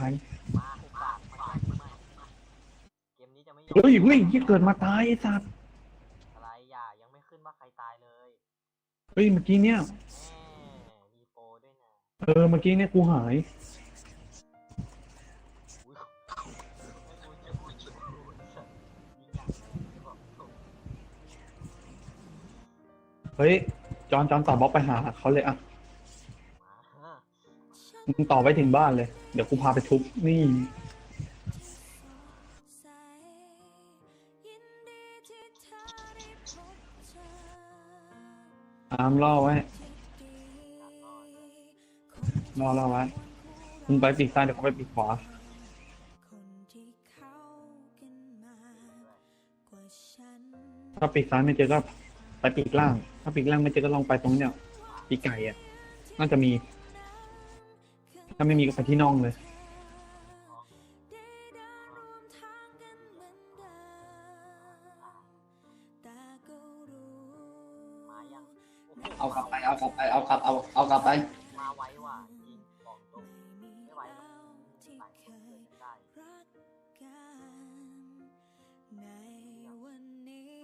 ใครมาโอกาสมาไม่ไม่เกมนี้จะไม่ยอมเฮ้ยเฮ้ยยี่เกิดมาตายไอ้สัตว์อะไรอย่ายังไม่ขึ้นว่าใครตายเลยเฮ้ยเมื่อกี้เนี่ยแหมมีโปรด้วยนะเออเมื่อกี้เนี่ยกูหายอุ้ยไม่รู้จะพูดชุดสัตว์ยิงอย่างไรจะบอกถูกเฮ้ยจอนจอนต่อบล็อกไปหาเขาเลยอะมา มึงต่อไปถึงบ้านเลย เดี๋ยวกูพาไปทุบนี่อามล่อไว้ล่อล่อไว้มึงไปปีกซ้ายเดี๋ยวเขาไปปีกขวาถ้าปีกซ้ายไม่เจอก็ไปปีกล่าง ถ้าปีกล่างไม่เจอก็ลองไปตรงเนี้ยปีกไก่อะ น่าจะมี ถ้าไม่มีก็ไปที่น่องเลยมายังโอ้โหเอากลับไป เอากลับไป เอากลับ เอา เอากลับไป มาไว้ว่ะจริงบอกตรงไม่ไหวหรอกหลายคนเกินได้ในวันนี้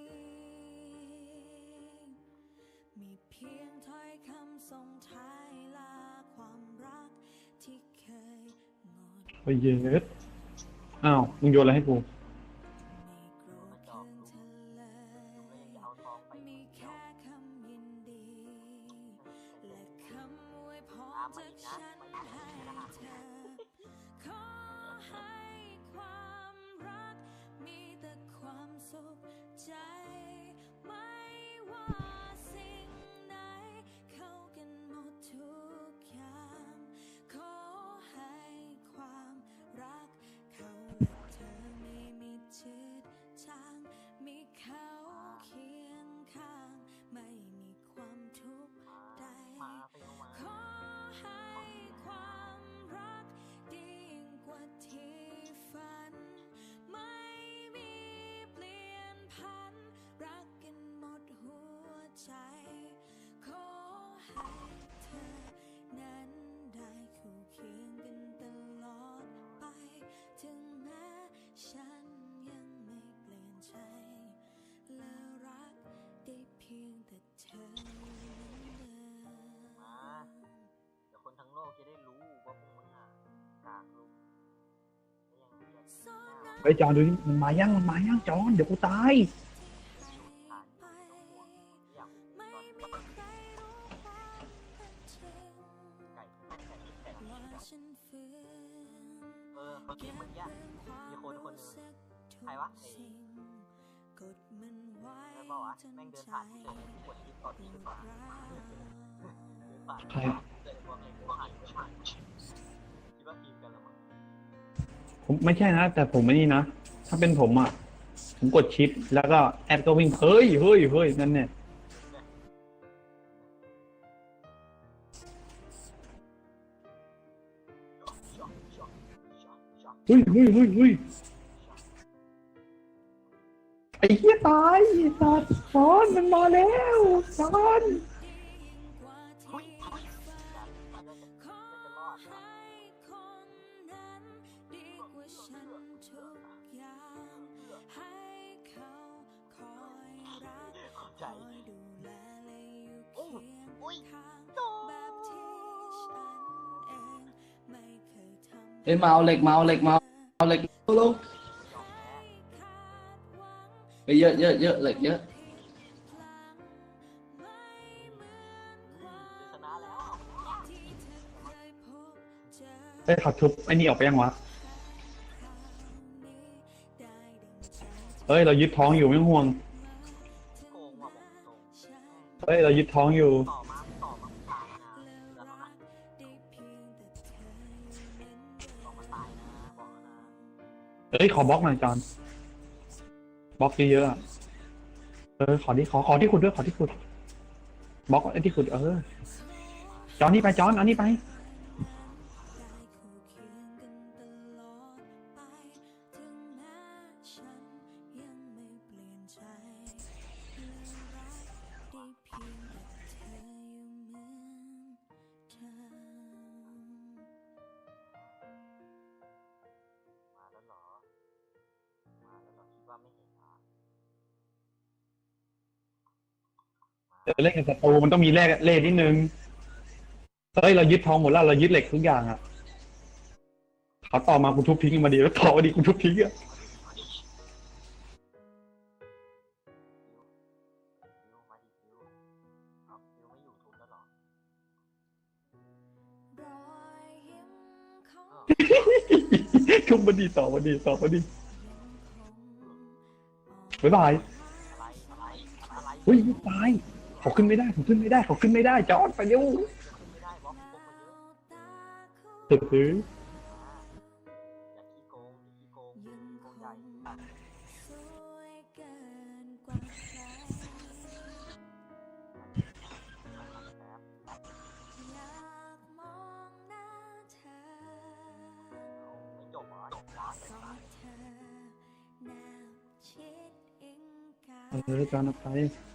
มีเพียงถ้อยคำส่งท้าย ดเฮ้ยเย็ดอ้าว มึงโยนอะไรให้กูขอให้ความรักมีแต่ความสุขใจ น้าเฮ้ยจอ ผมไม่ใช่นะ แต่ผมไม่นี่นะ ถ้าเป็นผมอะ ผมกดชิป แล้วก็แอดก็วิ่ง เฮ้ยเฮ้ยเฮ้ยนั่นเนี่ย เฮ้ยเฮ้ยเฮ้ยเฮ้ยไอ้เหี้ยตายไอ้สัตว์จอนมันมาแล้วจอน ใจอยดูแลและอยู่โอ้เคียงโอ้ยข้างโตแบบที่ฉันเองไม่เคยทำเอ้ยมาเอาเหล็กมาเอาเหล็กมาเอาเหล็กลงยอมแพ้คาดหวังไปเยอะเยอะเยอะเหล็กเยอะจะชนะแล้วเฮ้ยเขาทุบไอ้นี่ออกไปยังวะเฮ้ย เรายึดท้องอยู่ไม่ต้องห่วง เฮ้ย เรายึดท้องอยู่ เฮ้ย ขอบล็อกหน่อยจอนบล็อกเยอะๆอะเออ ขอที่ขอขอที่ขุดด้วย ขอที่ขุดบล็อกไอ้ที่ขุด เออ จอนนี่ไปจอนเอานี่ไป เออเล่นกับศัตรูมันต้องมีแร่เล่นิดนึงเฮ้ยเรายึดทองหมดแล้วเรายึดเหล็กทุกอย่างอะเขาต่อมากูทุบทิ้งมาดีแล้วต่อมาดีกูทุบทิ้งอะฟิวมาดิฟิวเอาฟิวไม่อยู่ทุนแล้วเหรอรอยยิ้มของเออทุบมาดีต่อมาดีต่อมาดียังคงออกบ๊ายบายอะไรอะไรอะไรเฮ้ยไม่ตาย เขาขึ้นไม่ได้เขาขึ้นไม่ได้เขาขึ้นไม่ได้จอดไปเร็วขึ้นไม่ได้บล็อกโกงมาเยอะตาคู่สุดซื้ออย่าขี้โกงอ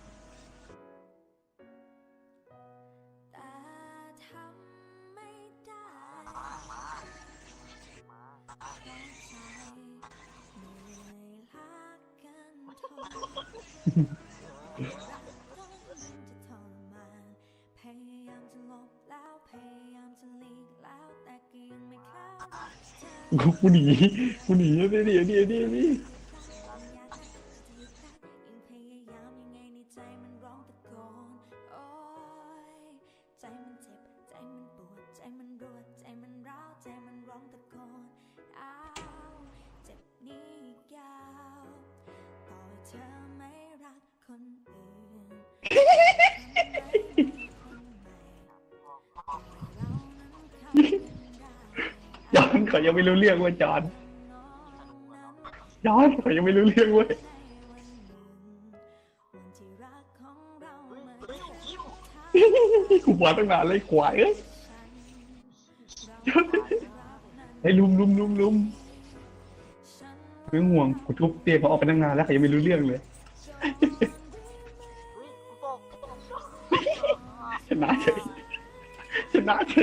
กูหนีกูหนีเดี๋ยวเดี๋ยวเดี๋ยเดี๋ยวนี่ จอนเขายังไม่รู้เรื่องเว่าจอนจอนเขายังไม่รู้เรื่องเว้ยกูมาตั้งนานเลยขวายเอ้ยไอ้ลุมลุมลุมลุมไม่องห่วงกูทุบเตียงเขาออกไปตั้งนานแล้วเขายังไม่รู้เรื่องเลย ตกช